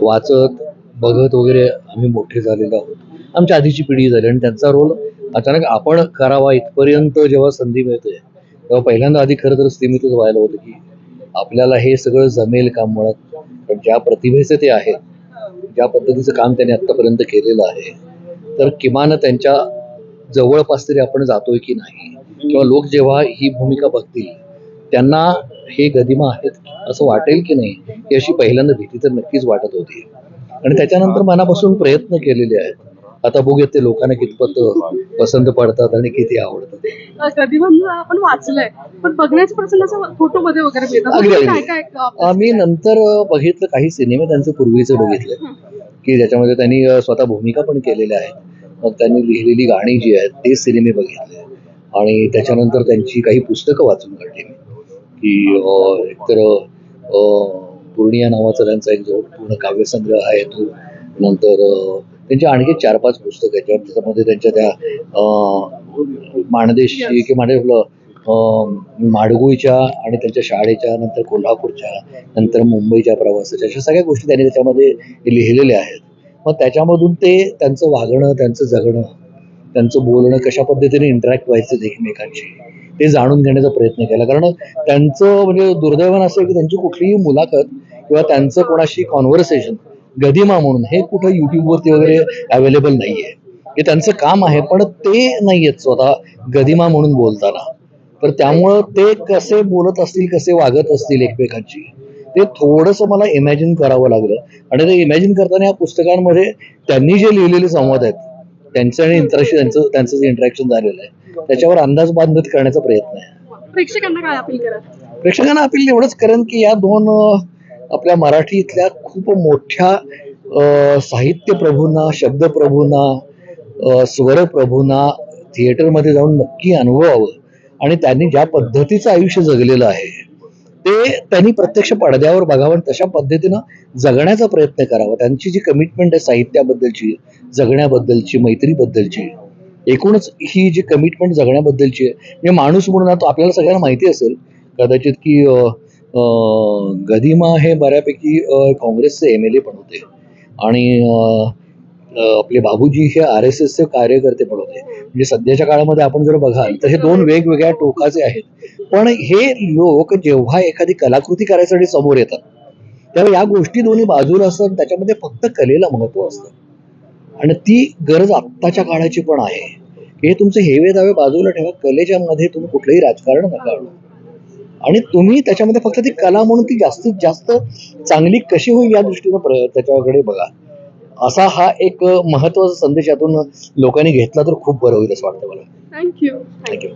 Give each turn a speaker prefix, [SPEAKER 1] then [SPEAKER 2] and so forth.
[SPEAKER 1] वाचत बघत वगैरे आम्ही मोठे झालेलो आहोत. आमच्या आधीची पिढी झाली आणि त्यांचा रोल अचानक आपण करावा इथपर्यंत जेव्हा संधी मिळते तेव्हा पहिल्यांदा आधी खरं तर स्थिमितच व्हायला होतं की आपल्याला हे सगळं जमेल का म्हणत. पण ज्या प्रतिभेचे ते आहेत ज्या पद्धतीचं काम त्यांनी आत्तापर्यंत केलेलं आहे तर किमान त्यांच्या जवळपास तरी आपण जातोय की नाही. किंवा लोक जेव्हा ही भूमिका बघतील त्यांना हे गदिमा आहेत असं वाटेल की नाही ही अशी पहिल्यांदा भीती तर नक्कीच वाटत होती. आणि त्याच्यानंतर मनापासून प्रयत्न केलेले आहेत. आता बघूयात ते लोकांना कितपत पसंत पडतात आणि किती आवडतात.
[SPEAKER 2] आपण वाचलंय पण बघण्याचे प्रसंग फोटो मध्ये वगैरे
[SPEAKER 1] आम्ही नंतर बघितलं काही सिनेमे त्यांचे पूर्वीचे बघितले. की ज्याच्यामध्ये त्यांनी स्वतः भूमिका पण केलेल्या आहेत. मग त्यांनी लिहिलेली गाणी जी आहेत ते सिनेमे बघितले. आणि त्याच्यानंतर त्यांची काही पुस्तकं वाचून काढली मी. की एकतर अ, पूर्णिया नावाचा त्यांचा एक जो पूर्ण काव्यसंग्रह आहे तो नंतर त्यांच्या आणखी चार पाच पुस्तकं आहेत. त्याच्यामध्ये त्यांच्या त्या अ, माणदेशची किंवा म्हणजे आपलं आणि त्यांच्या शाळेच्या नंतर कोल्हापूरच्या नंतर मुंबईच्या प्रवासाच्या अशा सगळ्या गोष्टी त्यांनी त्याच्यामध्ये लिहिलेल्या आहेत. मग त्याच्यामधून ते त्यांचं वागणं त्यांचं जगणं त्यांचं बोलणं कशा पद्धतीने इंटरॅक्ट व्हायचं एकमेकांशी ते जाणून घेण्याचा प्रयत्न केला. कारण त्यांचं म्हणजे दुर्दैवान असं आहे की त्यांची कुठलीही मुलाखत किंवा त्यांचं कोणाशी कॉन्व्हर्सेशन गदिमा म्हणून हे कुठं युट्यूबवरती वगैरे अवेलेबल नाही आहे हे त्यांचं काम आहे पण ते नाही आहेत स्वतः गदिमा म्हणून बोलताना. तर त्यामुळं ते कसे बोलत असतील कसे वागत असतील एकमेकांची ते थोडंसं मला इमॅजिन करावं लागलं. आणि ते इमॅजिन करताना या पुस्तकांमध्ये त्यांनी जे लिहिलेले संवाद आहेत त्यांचं आणि इंटरॅक्शन त्यांचं त्यांचं जे इंटरॅक्शन झालेलं आहे त्याच्यावर अंदाज बांधत करण्याचा प्रयत्न आहे.
[SPEAKER 2] प्रेक्षकांना काय अपील करा
[SPEAKER 1] प्रेक्षकांना अपील एवढंच करेन की या दोन आपल्या मराठीतल्या खूप मोठ्या साहित्य प्रभूंना शब्द प्रभूंना स्वर प्रभूंना थिएटरमध्ये जाऊन नक्की अनुभवावं. आणि त्यांनी ज्या पद्धतीचं आयुष्य जगलेलं आहे ते त्यांनी प्रत्यक्ष पडद्यावर बघावं आणि तशा पद्धतीनं जगण्याचा प्रयत्न करावा. त्यांची जी कमिटमेंट आहे साहित्याबद्दलची जगण्याबद्दलची मैत्रीबद्दलची एकूणच ही जी कमिटमेंट जगण्याबद्दलची आहे म्हणजे माणूस म्हणून तो आपल्याला सगळ्यांना माहिती असेल कदाचित की गदिमा हे बऱ्यापैकी काँग्रेसचे एम एल ए पण होते. आणि आपले बाबूजी हे आर एस एसचे कार्यकर्ते पण होते. म्हणजे सध्याच्या काळामध्ये आपण जर बघाल तर हे दोन वेगवेगळ्या टोकाचे आहेत. पण हे लोक जेव्हा एखादी कलाकृती करायसाठी समोर येतात तेव्हा या गोष्टी दोन्ही बाजूला असतात त्याच्यामध्ये फक्त कलेला महत्त्व असतं. आणि ती गरज आत्ताच्या काळाची पण आहे. हे तुमचे हेवे दावे बाजूला ठेवा कलेच्या मध्ये तुम्ही कुठलंही राजकारण नका आणि. तुम्ही त्याच्यामध्ये फक्त ती कला म्हणून ती जास्तीत जास्त चांगली कशी होईल या दृष्टीनं त्याच्याकडे बघा. असा हा एक महत्त्वाचा संदेश यातून लोकांनी घेतला तर खूप बरं होईल असं वाटतं मला.
[SPEAKER 2] Thank you
[SPEAKER 1] thank you